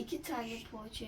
iki tane poğaça.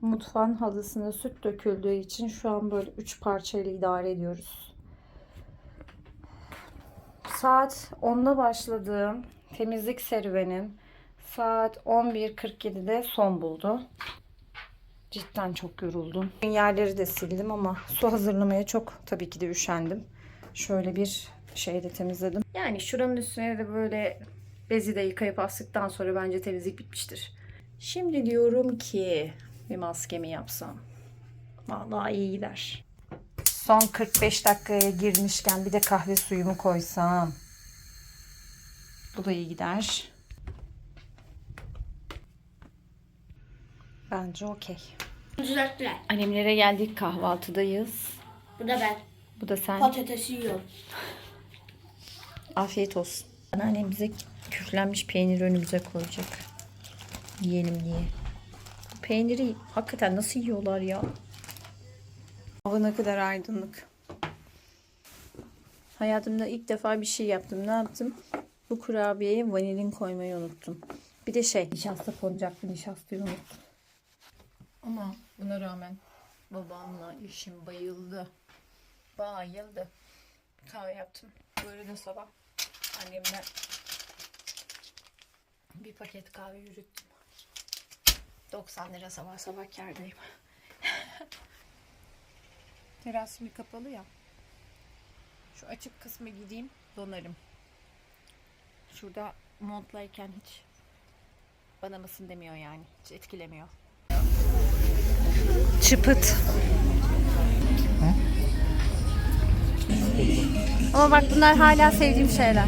Mutfağın halısına süt döküldüğü için şu an böyle 3 parçayla idare ediyoruz. Saat 10'da başladığım temizlik serüvenim saat 11.47'de son buldu. Cidden çok yoruldum. Yerleri de sildim ama su hazırlamaya çok tabii ki de üşendim. Şöyle bir şey de temizledim. Yani şuranın üstüne de böyle bezi de yıkayıp astıktan sonra bence temizlik bitmiştir. Şimdi diyorum ki bir maskemi yapsam. Vallahi iyi gider. Son 45 dakikaya girmişken bir de kahve suyumu koysam. Bu da iyi gider. Bence okey. Düzelttiler. Annemlere geldik kahvaltıdayız. Bu da ben. Bu da sen. Patatesi yiyorum. Afiyet olsun. Anneannem bize küflenmiş peynir önümüze koyacak. Yiyelim diye. Bu peyniri hakikaten nasıl yiyorlar ya? Hava ne kadar aydınlık. Hayatımda ilk defa bir şey yaptım. Ne yaptım? Bu kurabiyeye vanilin koymayı unuttum. Bir de şey nişasta konacaktı. Nişastayı unuttum. Ama buna rağmen babamla eşim bayıldı. Bayıldı. Kahve yaptım. Böyle de sabah annemden bir paket kahve yürüttüm. 90 lira sabah sabah kârdayım. Teras bir kapalı ya. Şu açık kısmı gideyim donarım. Şurada montlayken hiç bana mısın demiyor yani. Hiç etkilemiyor. Çıpıt. Ama bak bunlar hala sevdiğim şeyler.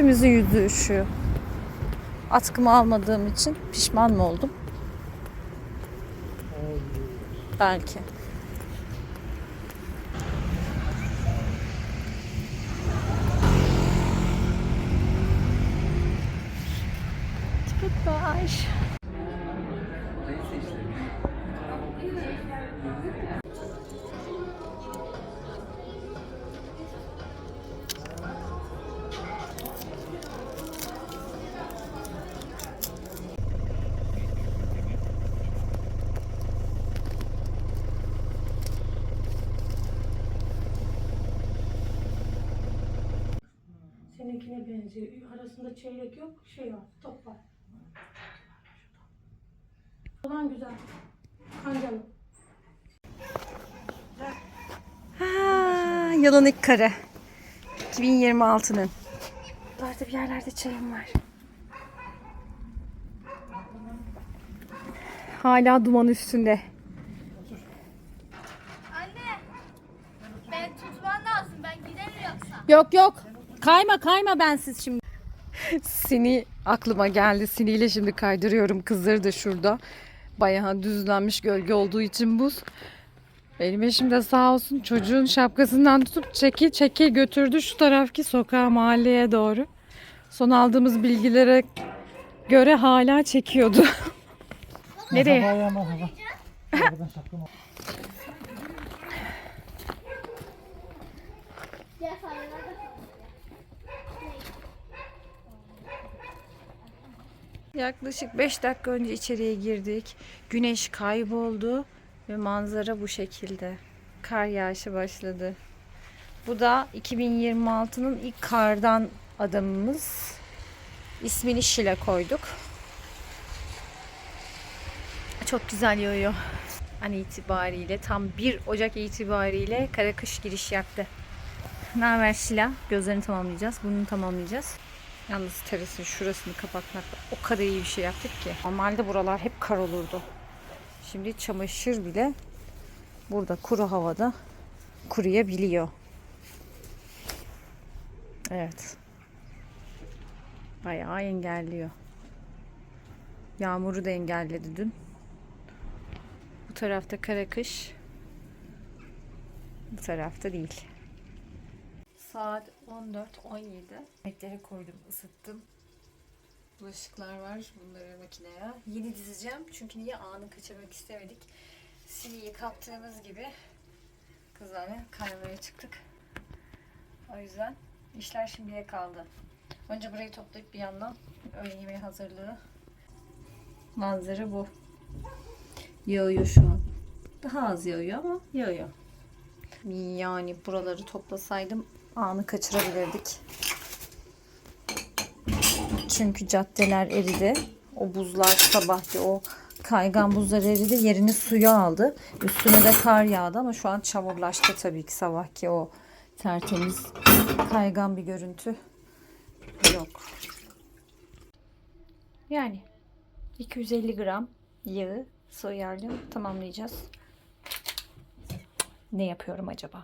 Hepimizin yüzü üşüyor. Atkımı almadığım için pişman mı oldum? Belki. Goodbye. Seninkine benziyor. Arasında çeyrek yok, şey var, top var. Olan güzel. Kancalı. Ha, yılın ilk karı. 2026'nın. Buralarda bir yerlerde çayım var. Hala duman üstünde. Anne. Ben tutman lazım. Ben giderim yoksa. Yok yok. Kayma kayma bensiz şimdi. Sini aklıma geldi. Siniyle şimdi kaydırıyorum. Kızları şurada. Bayağı düzlenmiş gölge olduğu için buz. Benim eşim de sağ olsun çocuğun şapkasından tutup çeki çeki götürdü şu taraftaki sokağa mahalleye doğru. Son aldığımız bilgilere göre hala çekiyordu. Nereye? Diğer fareler de Yaklaşık 5 dakika önce içeriye girdik. Güneş kayboldu ve manzara bu şekilde. Kar yağışı başladı. Bu da 2026'nın ilk kardan adamımız. İsmini Şile koyduk. Çok güzel yağıyor. An itibariyle tam 1 Ocak itibariyle kara kış giriş yaptı. Ne haber Şila? Gözlerini tamamlayacağız. Burnunu tamamlayacağız. Yalnız terasın şurasını kapatmakla o kadar iyi bir şey yaptık ki. Normalde buralar hep kar olurdu. Şimdi çamaşır bile burada kuru havada kuruyabiliyor. Evet. Bayağı engelliyor. Yağmuru da engelledi dün. Bu tarafta kara kış. Bu tarafta değil. Saat 14.17. Yemekleri koydum, ısıttım. Bulaşıklar var. Bunları makineye. Yeni dizeceğim. Çünkü niye anı kaçırmak istemedik. Sili'yi kaptığımız gibi kızlarla kaymaya çıktık. O yüzden işler şimdiye kaldı. Önce burayı toplayıp bir yandan öğle yemeği hazırlığı. Manzara bu. Yağıyor şu an. Daha az yağıyor ama yağıyor. Yani buraları toplasaydım anı kaçırabilirdik. Çünkü caddeler eridi. O buzlar sabahki o kaygan buzlar eridi. Yerini suya aldı. Üstüne de kar yağdı ama şu an çamurlaştı tabii ki sabahki o tertemiz kaygan bir görüntü yok. Yani 250 gram yağı soyarlı tamamlayacağız. Ne yapıyorum acaba?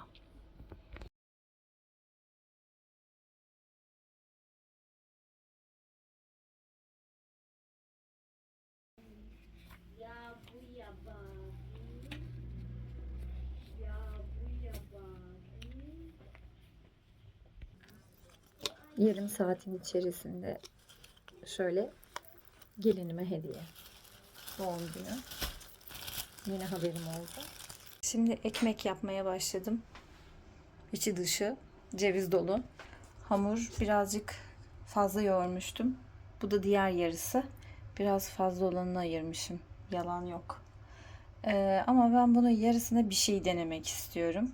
Yarım saatin içerisinde şöyle gelinime hediye. Doğum günü. Yine haberim oldu. Şimdi ekmek yapmaya başladım. İçi dışı ceviz dolu. Hamur birazcık fazla yoğurmuştum. Bu da diğer yarısı. Biraz fazla olanını ayırmışım. Yalan yok. Ee, ama ben bunun yarısına bir şey denemek istiyorum.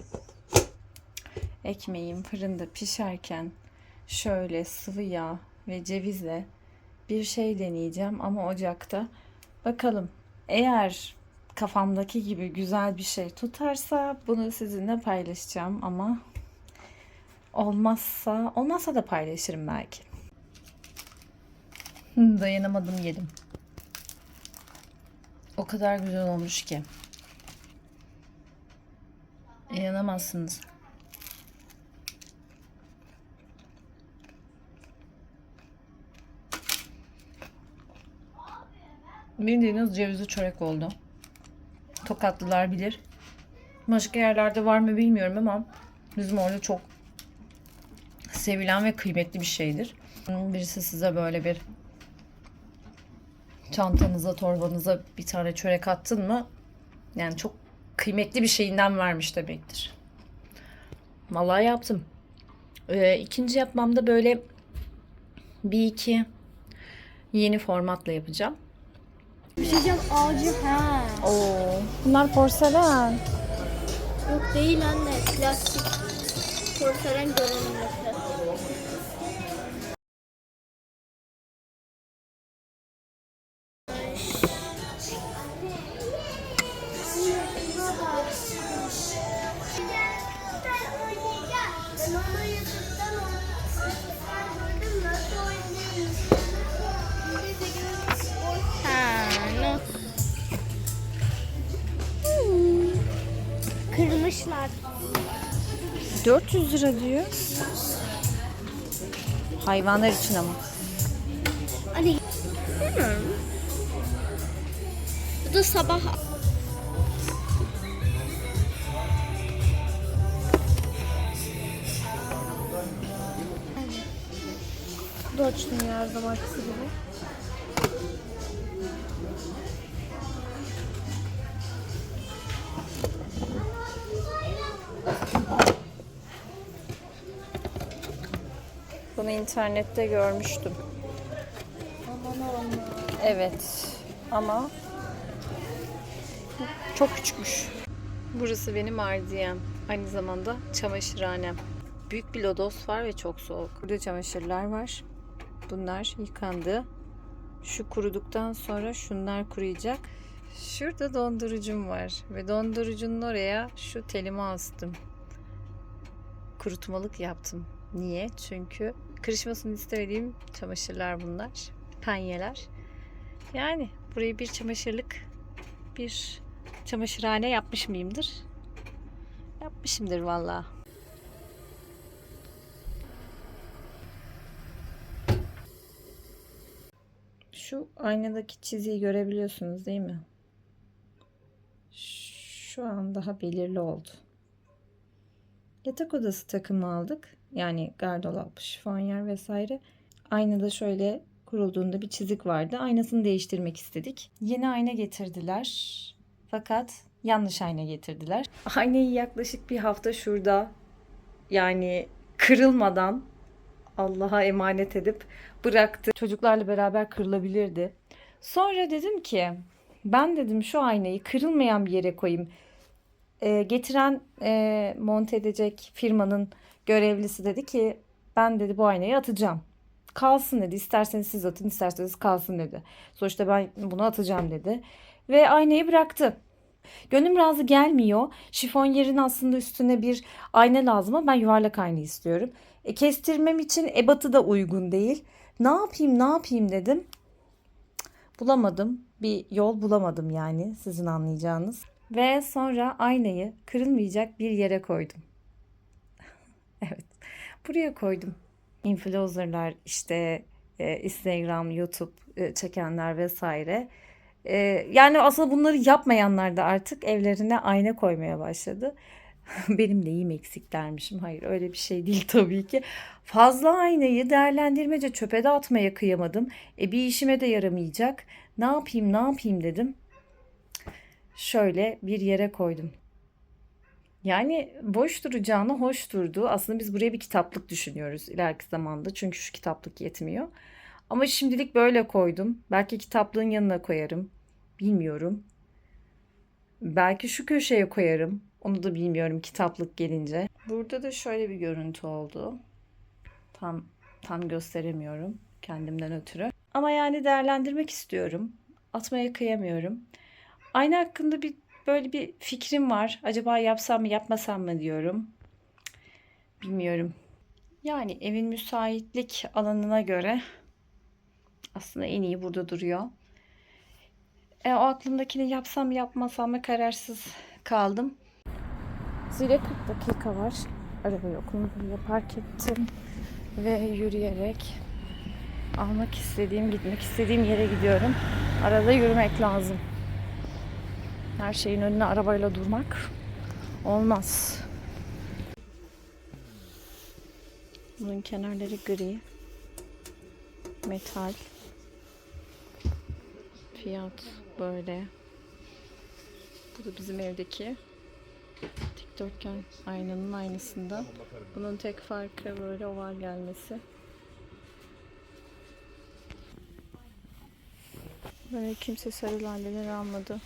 Ekmeğim fırında pişerken şöyle sıvı yağ ve cevizle bir şey deneyeceğim ama ocakta. Bakalım eğer kafamdaki gibi güzel bir şey tutarsa bunu sizinle paylaşacağım ama olmazsa olmazsa da paylaşırım belki. Dayanamadım yedim. O kadar güzel olmuş ki. İnanamazsınız. Bildiğiniz cevizli çörek oldu. Tokatlılar bilir. Başka yerlerde var mı bilmiyorum ama bizim orada çok sevilen ve kıymetli bir şeydir. Birisi size böyle bir çantanıza, torbanıza bir tane çörek attın mı yani çok kıymetli bir şeyinden vermiş demektir. Vallahi yaptım. Ee, ikinci yapmamda böyle bir iki yeni formatla yapacağım. Bir şey diyeceğim ağacı ha. Oo, bunlar porselen. Yok değil anne plastik. Porselen görünümlü. 400 lira diyor. Hayvanlar için ama. Bilmiyorum. Bu da sabah. Bu da açtım ya internette görmüştüm. Evet ama çok küçükmüş. Burası benim ardiyem. Aynı zamanda çamaşırhanem. Büyük bir lodos var ve çok soğuk. Burada çamaşırlar var. Bunlar yıkandı. Şu kuruduktan sonra şunlar kuruyacak. Şurada dondurucum var ve dondurucunun oraya şu telimi astım. Kurutmalık yaptım. Niye? Çünkü kırışmasını istemediğim çamaşırlar bunlar. Penyeler. Yani burayı bir çamaşırlık bir çamaşırhane yapmış mıyımdır? Yapmışımdır vallahi. Şu aynadaki çiziyi görebiliyorsunuz değil mi? Şu an daha belirli oldu. Yatak odası takımı aldık. Yani gardırop, şifonyer vesaire. Aynada şöyle kurulduğunda bir çizik vardı. Aynasını değiştirmek istedik. Yeni ayna getirdiler. Fakat yanlış ayna getirdiler. Aynayı yaklaşık bir hafta şurada yani kırılmadan Allah'a emanet edip bıraktı. Çocuklarla beraber kırılabilirdi. Sonra dedim ki ben dedim şu aynayı kırılmayan bir yere koyayım. Ee, getiren e, monte edecek firmanın görevlisi dedi ki ben dedi bu aynayı atacağım. Kalsın dedi. İsterseniz siz atın, isterseniz kalsın dedi. Sonuçta ben bunu atacağım dedi. Ve aynayı bıraktı. Gönlüm razı gelmiyor. Şifon yerin aslında üstüne bir ayna lazım ama ben yuvarlak ayna istiyorum. E, kestirmem için ebatı da uygun değil. Ne yapayım ne yapayım dedim. Bulamadım. Bir yol bulamadım yani sizin anlayacağınız. Ve sonra aynayı kırılmayacak bir yere koydum. Buraya koydum. Influencerlar işte e, Instagram, YouTube e, çekenler vesaire. E, yani aslında bunları yapmayanlar da artık evlerine ayna koymaya başladı. Benim neyim eksik dermişim. Hayır öyle bir şey değil tabii ki. Fazla aynayı değerlendirmece çöpe de atmaya kıyamadım. E bir işime de yaramayacak. Ne yapayım ne yapayım dedim. Şöyle bir yere koydum. Yani boş duracağına hoş durdu. Aslında biz buraya bir kitaplık düşünüyoruz ileriki zamanda. Çünkü şu kitaplık yetmiyor. Ama şimdilik böyle koydum. Belki kitaplığın yanına koyarım. Bilmiyorum. Belki şu köşeye koyarım. Onu da bilmiyorum kitaplık gelince. Burada da şöyle bir görüntü oldu. Tam tam gösteremiyorum kendimden ötürü. Ama yani değerlendirmek istiyorum. Atmaya kıyamıyorum. Ayna hakkında bir böyle bir fikrim var. Acaba yapsam mı yapmasam mı diyorum. Bilmiyorum. Yani evin müsaitlik alanına göre aslında en iyi burada duruyor. E, o aklımdakini yapsam yapmasam mı kararsız kaldım. Zile 40 dakika var. Araba yokluğunu buraya park ettim. Ve yürüyerek almak istediğim, gitmek istediğim yere gidiyorum. Arada yürümek lazım. Her şeyin önüne arabayla durmak olmaz. Bunun kenarları gri. Metal. Fiyat böyle. Bu da bizim evdeki dikdörtgen aynanın aynısında. Bunun tek farkı böyle oval gelmesi. Böyle kimse sarı laleler almadı.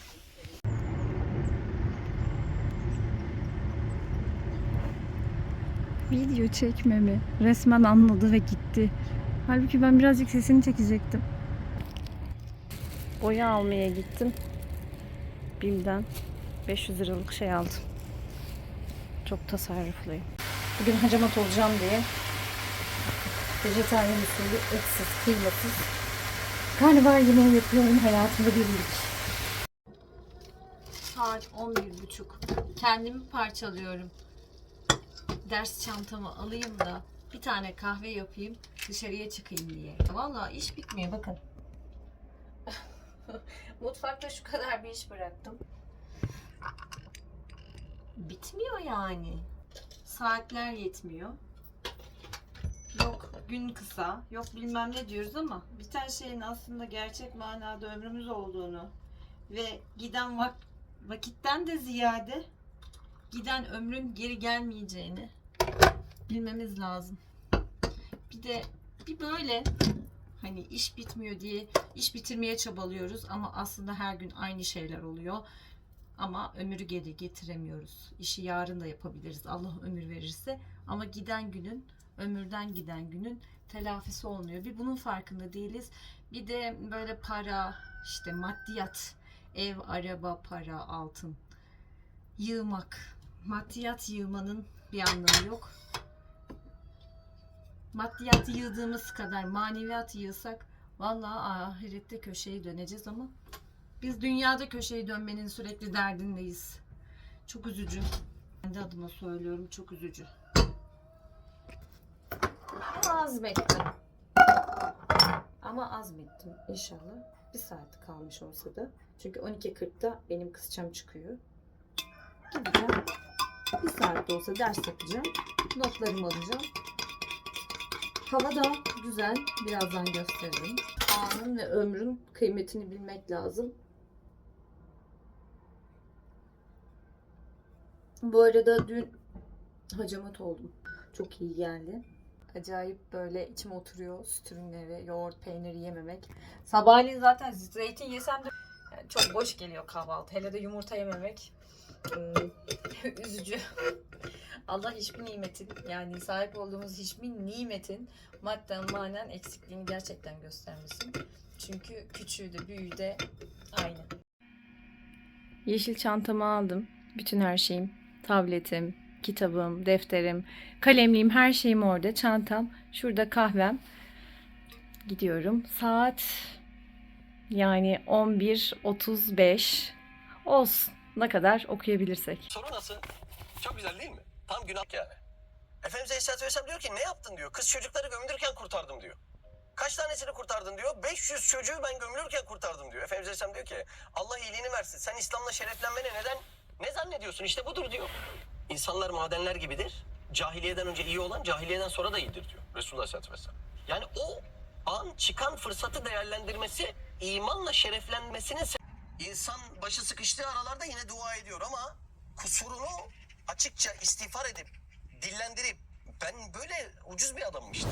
Video çekmemi resmen anladı ve gitti. Halbuki ben birazcık sesini çekecektim. Boya almaya gittim. Bim'den 500 liralık şey aldım. Çok tasarrufluyum. Bugün hacamat olacağım diye vejetaryen usulü etsiz, kıymasız karnabahar yemeği yapıyorum hayatımda bir ilk. Saat 11.30. Kendimi parçalıyorum. Ders çantamı alayım da bir tane kahve yapayım dışarıya çıkayım diye. Vallahi iş bitmiyor bakın. Mutfakta şu kadar bir iş bıraktım. Bitmiyor yani. Saatler yetmiyor. Yok gün kısa, yok bilmem ne diyoruz ama biten şeyin aslında gerçek manada ömrümüz olduğunu ve giden vak vakitten de ziyade giden ömrün geri gelmeyeceğini bilmemiz lazım. Bir de bir böyle hani iş bitmiyor diye iş bitirmeye çabalıyoruz ama aslında her gün aynı şeyler oluyor. Ama ömrü geri getiremiyoruz. İşi yarın da yapabiliriz Allah ömür verirse. Ama giden günün, ömürden giden günün telafisi olmuyor. Bir bunun farkında değiliz. Bir de böyle para, işte maddiyat, ev, araba, para, altın yığmak. Maddiyat yığmanın bir anlamı yok. Maddiyat yığdığımız kadar maneviyat yığsak vallahi ahirette köşeyi döneceğiz ama biz dünyada köşeyi dönmenin sürekli derdindeyiz. Çok üzücü. Kendi adıma söylüyorum çok üzücü. Az bekle. Ama azmettim inşallah. Bir saat kalmış olsa da. Çünkü 12.40'da benim kısçam çıkıyor. Gideceğim. Bir saat de olsa ders yapacağım. Notlarımı alacağım. Hava da güzel. Birazdan gösteririm. Anın ve ömrün kıymetini bilmek lazım. Bu arada dün hacamat oldum. Çok iyi geldi. Acayip böyle içime oturuyor süt ürünleri, yoğurt, peyniri yememek. Sabahleyin zaten zeytin yesem de çok boş geliyor kahvaltı. Hele de yumurta yememek. Hmm, üzücü. Allah hiçbir nimetin yani sahip olduğumuz hiçbir nimetin madden manen eksikliğini gerçekten göstermesin. Çünkü küçüğü de büyüğü de aynı. Yeşil çantamı aldım. Bütün her şeyim. Tabletim, kitabım, defterim, kalemliğim, her şeyim orada. Çantam. Şurada kahvem. Gidiyorum. Saat yani 11.35 olsun. Ne kadar okuyabilirsek. Soru nasıl? Çok güzel değil mi? Tam günah yani. Efendimiz Aleyhisselatü Vesselam diyor ki ne yaptın diyor. Kız çocukları gömülürken kurtardım diyor. Kaç tanesini kurtardın diyor. 500 çocuğu ben gömülürken kurtardım diyor. Efendimiz Aleyhisselam diyor ki Allah iyiliğini versin. Sen İslam'la şereflenmene neden ne zannediyorsun? İşte budur diyor. İnsanlar madenler gibidir. Cahiliyeden önce iyi olan cahiliyeden sonra da iyidir diyor. Resulullah Aleyhisselatü Vesselam. Yani o an çıkan fırsatı değerlendirmesi imanla şereflenmesinin İnsan başı sıkıştığı aralarda yine dua ediyor ama kusurunu açıkça istiğfar edip dillendirip ben böyle ucuz bir adamım işte.